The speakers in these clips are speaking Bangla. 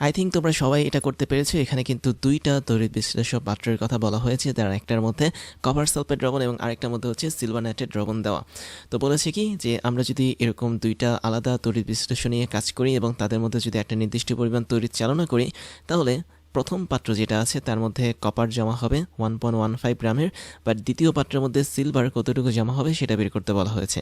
আই থিঙ্ক তোমরা সবাই এটা করতে পেরেছ। এখানে কিন্তু দুইটা তড়িৎ বিশ্লেষক পাত্রের কথা বলা হয়েছে। তার একটার মধ্যে কভার সালফেট দ্রবণ এবং আরেকটার মধ্যে হচ্ছে সিলভার নাইট্রেট দ্রবণ দেওয়া। তো বলেছে কি যে, আমরা যদি এরকম দুইটা আলাদা তড়িৎ বিশ্লেষণ নিয়ে কাজ করি এবং তাদের মধ্যে যদি একটা নির্দিষ্ট পরিমাণ তড়িৎ চালনা করি, তাহলে প্রথম পাত্র যেটা আছে, তার মধ্যে কপার জমা হবে ওয়ান পয়েন্ট ওয়ান ফাইভ গ্রামের বাট দ্বিতীয় পাত্রের মধ্যে সিলভার কতটুকু জমা হবে সেটা বের করতে বলা হয়েছে।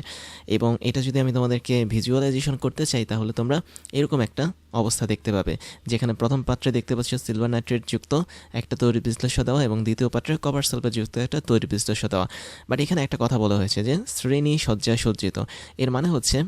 এবং এটা যদি আমি তোমাদেরকে ভিজুয়ালাইজেশন করতে চাই, তাহলে তোমরা এরকম একটা অবস্থা দেখতে পাবে, যেখানে প্রথম পাত্রে দেখতে পাচ্ছ সিলভার নাইট্রেট যুক্ত একটা তৈরি বিশ্লেষ্য দেওয়া এবং দ্বিতীয় পাত্রে কপার সালফেট যুক্ত একটা তৈরি বিশ্লেষ্য দেওয়া। বাট এখানে একটা কথা বলা হয়েছে যে শ্রেণি সজ্জা সজ্জিত। এর মানে হচ্ছে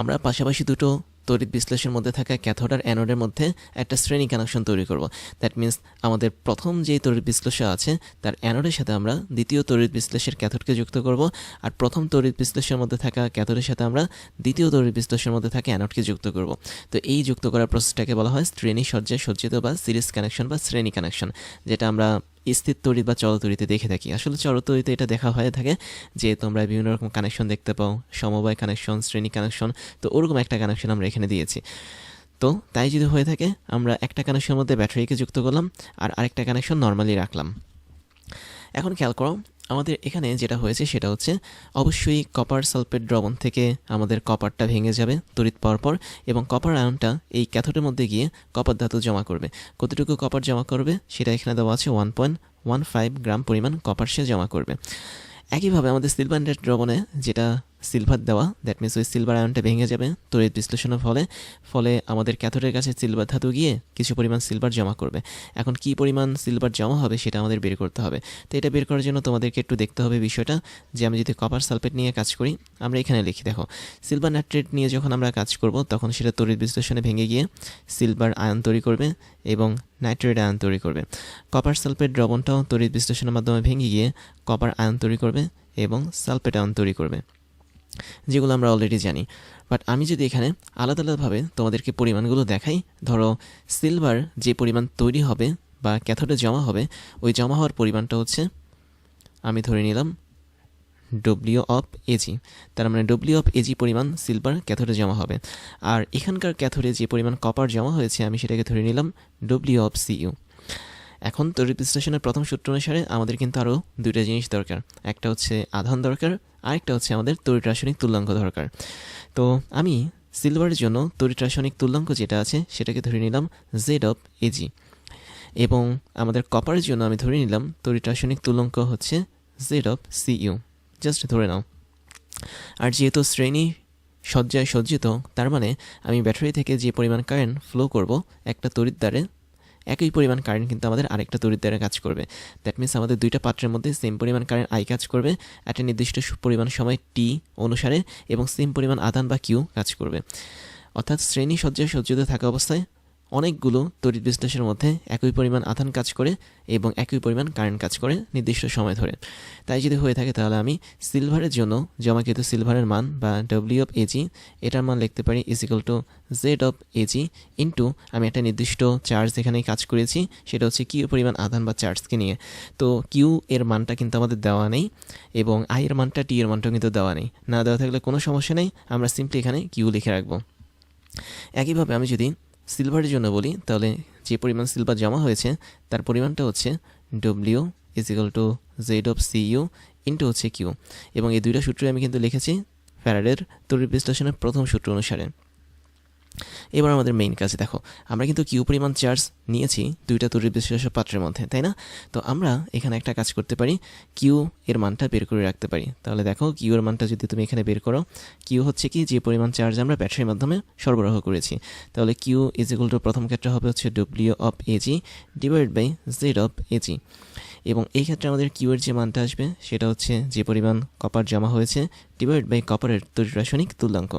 আমরা পাশাপাশি দুটো তড়িৎ বিশ্লেষণের মধ্যে থাকা ক্যাথোড আর অ্যানোডের মধ্যে একটা শ্রেণি কানেকশন তৈরি করব। দ্যাট মিন্স আমাদের প্রথম যে তড়িৎ বিশ্লেষণ আছে, তার অ্যানোডের সাথে আমরা দ্বিতীয় তড়িৎ বিশ্লেষের ক্যাথোডকে যুক্ত করব। আর প্রথম তড়িৎ বিশ্লেষণের মধ্যে থাকা ক্যাথোডের সাথে আমরা দ্বিতীয় তড়িৎ বিশ্লেষণের মধ্যে থাকা অ্যানোডকে যুক্ত করব। তো এই যুক্ত করার প্রসেসটাকে বলা হয় শ্রেণি সজ্জায় সজ্জিত বা সিরিজ কানেকশন বা শ্রেণি কানেকশন যেটা আমরা স্থির তড়িৎ বা চলতড়িতে দেখে থাকি। আসলে চরতরিতে এটা দেখা হয়ে থাকে যে তোমরা বিভিন্ন রকম কানেকশন দেখতে পাও, সমবায় কানেকশন শ্রেণি কানেকশন তো ওরকম একটা কানেকশন আমরা এখানে দিয়েছি। তো তাই যদি হয়ে থাকে, আমরা একটা কানেকশনের মধ্যে ব্যাটারিকে যুক্ত করলাম আর আরেকটা কানেকশন নর্মালি রাখলাম। এখন খেয়াল করো আমাদের এখানে যেটা হয়েছে সেটা হচ্ছে, অবশ্যই কপার সালফেট দ্রবণ থেকে আমাদের কপারটা ভেঙে যাবে তড়িৎ পাওয়ার পর এবং কপার আয়নটা এই ক্যাথোডের মধ্যে গিয়ে কপার ধাতু জমা করবে। কতটুকু কপার জমা করবে সেটা এখানে দেওয়া আছে one point one five gram পরিমাণ কপার সে জমা করবে। একইভাবে আমাদের সিলভার দ্রবণে যেটা সিলভার দেওয়া দ্যাট মিনস ওই সিলভার আয়নটা ভেঙে যাবে। তড়িৎ বিশ্লেষণের ফলে ফলে আমাদের ক্যাথোডের কাছে সিলভার ধাতু গিয়ে কিছু পরিমাণ সিলভার জমা করবে। এখন কি পরিমাণ সিলভার জমা হবে সেটা আমাদের বের করতে হবে। তো এটা বের করার জন্য তোমাদেরকে একটু দেখতে হবে বিষয়টা, যে আমি যদি কপার সালফেট নিয়ে কাজ করি, আমরা এখানে লিখি, দেখো সিলভার নাইট্রেট নিয়ে যখন আমরা কাজ করব, তখন সেটা তড়িৎ বিশ্লেষণে ভেঙে গিয়ে সিলভার আয়ন তৈরি করবে এবং নাইট্রেট আয়ন তৈরি করবে। কপার সালফেট দ্রবণটাও তড়িৎ বিশ্লেষণের মাধ্যমে ভেঙে গিয়ে কপার আয়ন তৈরি করবে এবং সালফেট আয়ন তৈরি করবে। যেগুলো আমরা অলরেডি জানি। বাট আমি যদি এখানে আলাদা আলাদাভাবে তোমাদেরকে পরিমাণগুলো দেখাই, ধরো সিলভার যে পরিমাণ তৈরি হবে বা ক্যাথোডে জমা হবে, ওই জমা হওয়ার পরিমাণটা হচ্ছে, আমি ধরে নিলাম ডব্লিউ অফ এজি তার মানে ডব্লিউ অফ এজি পরিমাণ সিলভার ক্যাথোডে জমা হবে। আর এখানকার ক্যাথোডে যে পরিমাণ কপার জমা হয়েছে, আমি সেটাকে ধরে নিলাম ডব্লিউ অফ সিইউ এখন তড়িৎ বিশ্লেষণের প্রথম সূত্র অনুসারে আমাদের কিন্তু আরও দুইটা জিনিস দরকার। একটা হচ্ছে আধান দরকার, আরেকটা হচ্ছে আমাদের তড়িৎ রাসায়নিক তুল্যাঙ্ক দরকার। তো আমি সিলভারের জন্য তড়িৎ রাসায়নিক তুল্যাঙ্ক যেটা আছে সেটাকে ধরে নিলাম জেড অফ এজি এবং আমাদের কপারের জন্য আমি ধরে নিলাম তড়িৎ রাসায়নিক তুল্যাঙ্ক হচ্ছে জেড অফ সিইউ জাস্ট ধরে নাও। আর যেহেতু শ্রেণি সজ্জায় সজ্জিত, তার মানে আমি ব্যাটারি থেকে যে পরিমাণ কারেন্ট ফ্লো করব, একটা তড়িৎ দ্বারে একই পরিমাণ কারেন্ট কিন্তু আমাদের আরেকটা তড়িৎ দ্বারা কাজ করবে। দ্যাট মিনস আমাদের দুইটা পাত্রের মধ্যে সেম পরিমাণ কারেন্ট আই কাজ করবে একটা নির্দিষ্ট পরিমাণ সময় টি অনুসারে এবং সেম পরিমাণ আদান বা কিউ কাজ করবে। অর্থাৎ শ্রেণি সজ্জায় সজ্জিত থাকা অবস্থায় অনেকগুলো তড়িৎ বিশ্লেষণের মধ্যে একই পরিমাণ আধান কাজ করে এবং একই পরিমাণ কারেন্ট কাজ করে নির্দিষ্ট সময় ধরে। তাই যদি হয়ে থাকে তাহলে আমি সিলভারের জন্য জমাকৃত সিলভারের মান বা ডব্লিউ অফ এজি এটার মান লিখতে পারি is equal to Z of AG into আমি একটা নির্দিষ্ট চার্জ এখানে কাজ করেছি, সেটা হচ্ছে কিউ পরিমাণ আধান বা চার্জকে নিয়ে। তো কিউ এর মানটা কিন্তু আমাদের দেওয়া নেই এবং আই এর মানটা টি এর মানটাও কিন্তু দেওয়া নেই। না দেওয়া থাকলে কোনো সমস্যা নেই, আমরা সিম্পলি এখানে কিউ লিখে রাখব। একইভাবে আমি যদি সিলভারের জন্য বলি, তাহলে যে পরিমাণ সিলভার জমা হয়েছে, তার পরিমাণটা হচ্ছে W is equal to Z of CU into হচ্ছে কিউ এবং এই দুইটা সূত্রে আমি কিন্তু লিখেছি ফ্যারাডের তড়িৎ বিশ্লেষণের প্রথম সূত্র অনুসারে। এবার আমাদের মেইন কাজে দেখো, আমরা কিন্তু কিউ পরিমাণ চার্জ নিয়েছি দুইটা তড়িৎ বিশ্লেষক পাত্রের মধ্যে, তাই না? তো আমরা এখানে একটা কাজ করতে পারি কিউ এর মানটা বের করে রাখতে পারি। তাহলে দেখো কিউ এর মানটা যদি তুমি এখানে বের করো কিউ হচ্ছে কি, যে পরিমাণ চার্জ আমরা ব্যাটারির মাধ্যমে সরবরাহ করেছি। তাহলে কিউ ইজ ইকুয়াল টু প্রথম ক্ষেত্রে হবে হচ্ছে W of AG divide by Z of AG এবং এই ক্ষেত্রে আমাদের কিউয়ের যে মানটা আসবে, সেটা হচ্ছে যে পরিমাণ কপার জমা হয়েছে ডিভাইড বাই কপারের তড়িৎ রাসায়নিক তুল্যাঙ্ক।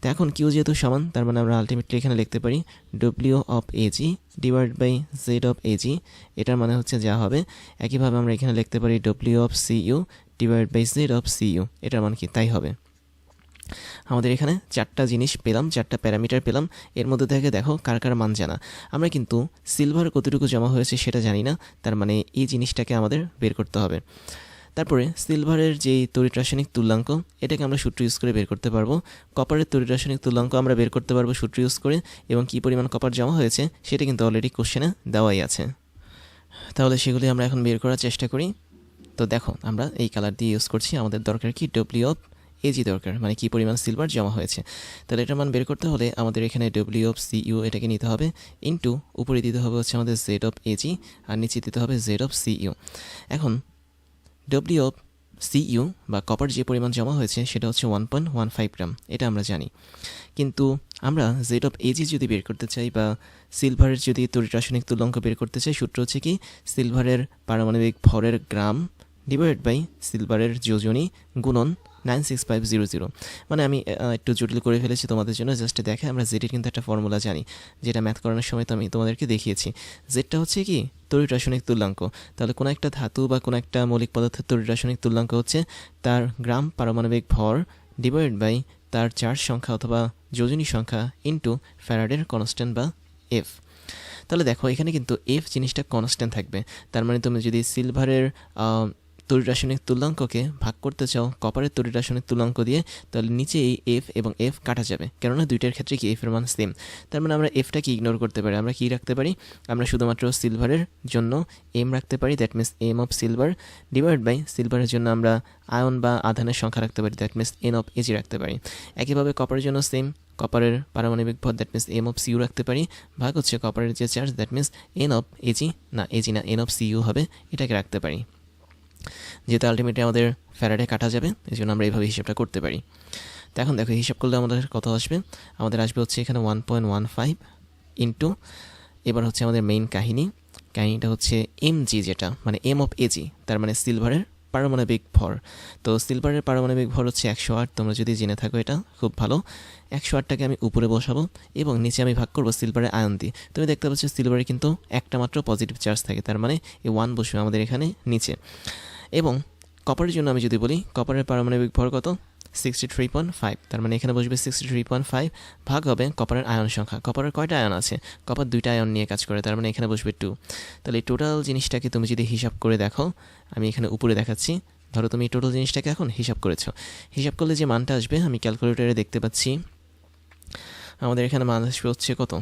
তো এখন কিউ যেহেতু সমান, তার মানে আমরা আলটিমেটলি এখানে লিখতে পারি W of AG divide by Z of AG এটার মানে হচ্ছে যা হবে, একইভাবে আমরা এখানে লিখতে পারি W of CU divide by Z of CU এটার মান কি? তাই হবে। আমাদের এখানে চারটা জিনিস পেলাম, চারটা প্যারামিটার পেলাম। এর মধ্যে থেকে দেখো কার কার মান জানা। আমরা কিন্তু সিলভার কতটুকু জমা হয়েছে সেটা জানি না, তার মানে এই জিনিসটাকে আমাদের বের করতে হবে। তারপরে সিলভারের যে তড়িৎ রাসায়নিক তুল্যাঙ্ক, এটাকে আমরা সূত্র ইউজ করে বের করতে পারব। কপারের তড়িৎ রাসায়নিক তুল্যাঙ্ক আমরা বের করতে পারব সূত্র ইউজ করে, এবং কী পরিমাণ কপার জমা হয়েছে সেটা কিন্তু অলরেডি কোশ্চেনে দেওয়াই আছে। তাহলে সেগুলি আমরা এখন বের করার চেষ্টা করি। তো দেখো, আমরা এই কালার দিয়ে ইউজ করছি, আমাদের দরকার কি ডব্লিউ অফ এজি দরকার মানে কী পরিমাণ সিলভার জমা হয়েছে। তাহলে এটার মান বের করতে হলে আমাদের এখানে ডব্লিউ অফ সিইউ এটাকে নিতে হবে ইন্টু উপরে দিতে হবে হচ্ছে আমাদের জেড অফ এজি আর নিচে দিতে হবে জেড অফ সিইউ এখন ডব্লিউ অফ সিইউ বা কপার যে পরিমাণ জমা হয়েছে সেটা হচ্ছে one point one five gram এটা আমরা জানি। কিন্তু আমরা জেড অফ এজি যদি বের করতে চাই বা সিলভারের যদি তড়িৎ রাসায়নিক তুলঙ্ক বের করতে চাই, সূত্র হচ্ছে কি সিলভারের পারমাণবিক ভরের গ্রাম ডিভাইড বাই সিলভারের যোজনী গুণন nine six five zero zero. মানে আমি একটু জটিল করে ফেলেছি তোমাদের জন্য জাস্ট দেখে আমরা জেডের কিন্তু একটা ফর্মুলা জানি, যেটা ম্যাথ করানোর সময় তো আমি তোমাদেরকে দেখিয়েছি। জেডটা হচ্ছে কি? তড়িৎ রাসায়নিক তুল্যাঙ্ক। তাহলে কোনো একটা ধাতু বা কোনো একটা মৌলিক পদার্থের তড়িৎ রাসায়নিক তুল্যাঙ্ক হচ্ছে তার গ্রাম পারমাণবিক ভর ডিভাইড বাই তার চার্জ সংখ্যা অথবা যোজনী সংখ্যা ইন্টু ফ্যারাডের কনস্ট্যান্ট বা এফ তাহলে দেখো, এখানে কিন্তু এফ জিনিসটা কনস্ট্যান্ট থাকবে। তার মানে তুমি যদি সিলভারের তড়িৎ রাসায়নিক তুল্যাঙ্ককে ভাগ করতে চাও, কপারের তরি রাসায়নিক তুল্যাঙ্ক দিয়ে, তাহলে নিচে এই এফ এবং এফ কাটা যাবে। কেননা দুইটার ক্ষেত্রে কি এফের মান সেম তার মানে আমরা এফটাকে ইগনোর করতে পারি। আমরা কি রাখতে পারি? আমরা শুধুমাত্র সিলভারের জন্য এম রাখতে পারি। That means M of silver divide by সিলভারের জন্য আমরা আয়ন বা আধানের সংখ্যা রাখতে পারি। That means N of AG রাখতে পারি। একইভাবে কপারের জন্য সেম কপারের পারমাণবিক ভর that means M of CU রাখতে পারি। ভাগ হচ্ছে কপারের যে charge that means N of AG না এজি না এন অফ সিইউ হবে, এটাকে রাখতে পারি। যেহেতু আলটিমেটলি আমাদের ফ্যারাডে কাটা যাবে, এই জন্য আমরা এইভাবে হিসাবটা করতে পারি। তো এখন দেখো, হিসাব করলে আমাদের কত আসবে? আমাদের আসবে হচ্ছে এখানে one point one five into এবার হচ্ছে আমাদের মেইন কাহিনী। কাহিনীটা হচ্ছে এম জি যেটা মানে এম অফ এজি তার মানে সিলভারের পারমাণবিক ভর। তো সিলভারের পারমাণবিক ভর হচ্ছে একশো আট, তোমরা যদি জেনে থাকো এটা, খুব ভালো। একশো আটটাকে আমি উপরে বসাবো এবং নিচে আমি ভাগ করব সিলভারের আয়ন দিয়ে। তুমি দেখতে পাচ্ছ সিলভারে কিন্তু একটা মাত্র পজিটিভ চার্জ থাকে, তার মানে এই ওয়ান বসবে আমাদের এখানে নিচে। এবং কপারের জন্য আমি যদি বলি, কপারের পারমাণবিক ভর কত? সিক্সটি থ্রি পয়েন্ট ফাইভ তার মানে এখানে বসবে সিক্সটি থ্রি পয়েন্ট ফাইভ ভাগ হবে কপারের আয়ন সংখ্যা। কপারের কয়টা আয়ন আছে? কপার দুইটা আয়ন নিয়ে কাজ করে, তার মানে এখানে বসবে টু তাহলে টোটাল জিনিসটাকে তুমি যদি হিসাব করে দেখো, আমি এখানে উপরে দেখাচ্ছি। ধরো তুমি টোটাল জিনিসটাকে এখন হিসাব করেছ। হিসাব করলে যে মানটা আসবে, আমি ক্যালকুলেটরে দেখতে পাচ্ছি, আমাদের এখানে মান আসবে হচ্ছে কত?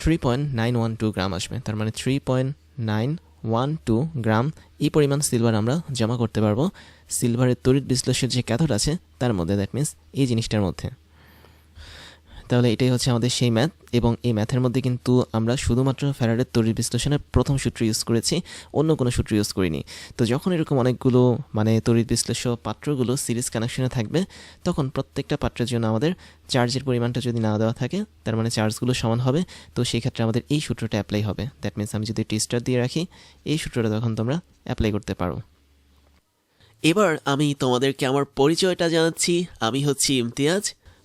Three point nine one two gram আসবে। তার মানে three point nine one, two gram এই পরিমাণ সিলভার আমরা জমা করতে পারব। সিলভারের তড়িৎ বিশ্লেষের যে ক্যাথড আছে, তার মধ্যে দ্যাট মিন্স এই জিনিসটার মধ্যে। তাহলে এটাই হচ্ছে আমাদের সেই ম্যাথ। এবং এই ম্যাথের মধ্যে কিন্তু আমরা শুধুমাত্র ফ্যারাডের তড়িৎ বিশ্লেষণের প্রথম সূত্র ইউজ করেছি, অন্য কোনো সূত্র ইউজ করিনি। তো যখন এরকম অনেকগুলো মানে তড়িৎ বিশ্লেষ্য পাত্রগুলো সিরিজ কানেকশনে থাকবে, তখন প্রত্যেকটা পাত্রের জন্য আমাদের চার্জের পরিমাণটা যদি না দেওয়া থাকে, তার মানে চার্জগুলো সমান হবে। তো সেই ক্ষেত্রে আমাদের এই সূত্রটা অ্যাপ্লাই হবে। দ্যাট মিনস আমি যদি টি স্টার দিয়ে রাখি, এই সূত্রটা তখন তোমরা অ্যাপ্লাই করতে পারো। এবার আমি তোমাদেরকে আমার পরিচয়টা জানাচ্ছি। আমি হচ্ছি ইমতিয়াজ।